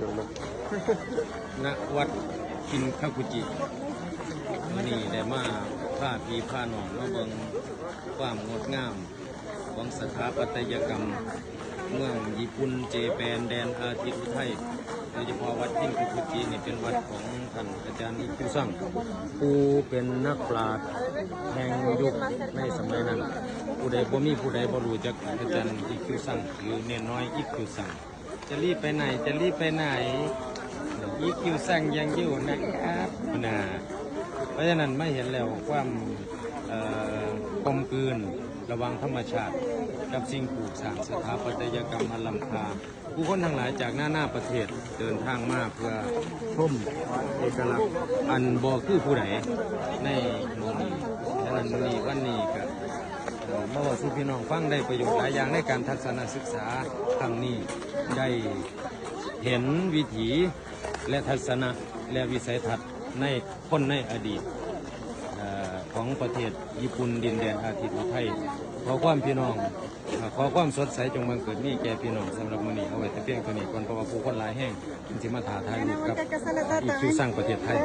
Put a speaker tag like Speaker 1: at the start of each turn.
Speaker 1: ดี๋ยวนะ
Speaker 2: ณวัดคินคากุจิวันนี้ได้มาผ้าพีผ้าหนองมาเบิงความงดงาม ของสถาปัตยกรรม เมืองญี่ปุ่นเจแปนแดนอาทิตย์อุทัยโดยเฉพาะวัดคินคากุจินี่เป็นวัดของท่านอาจารย์อิคิซังผู้เป็นนักปราชญ์แห่งยุคในสมัยนั้น ผู้ใดบ่มีผู้ใดบ่รู้จักอาจารย์อิคิซังหรือเนนน้อยอิคิซัง จะรีบไปไหน จะรีบไปไหนอีคิวสั่งยังอยู่นะครับนะเพราะฉะนั้นไม่เห็นแล้วความเอ่อกลมกลืนระหวังธรรมชาติ กับสิ่งปลูกสร้างสถาปัตยกรรมอันล้ำค่าผู้คนทั้งหลายจากหน้าหน้าประเทศเดินทางมาเพื่อชมเอกลักษณ์อันบ่คือผู้ใดในโมอนี้ฉะนั้นมื้อนี้วันนี้ก็ เอ่อมาบอกสู่พี่น้องฟังได้ประโยชน์หลายอย่างในการทัศนศึกษาครั้งนี้ได้เห็นวิถีและทัศนะและวิสัยทัศน์ในคนในอดีตอของประเทศญี่ปุ่นดินแดนอาทิตย์อุทัยขอความพี่น้องขอความสดใสจงบังเกิดนี่แก่พี่น้องสำหรับมื้อนี้เอาไว้แต่เพียงเท่านี้ก่อนเพราะว่าผู้คนหลายแห่งจึงสิมาถาทายรูปกับอีกคิวสร้างประเทศไทย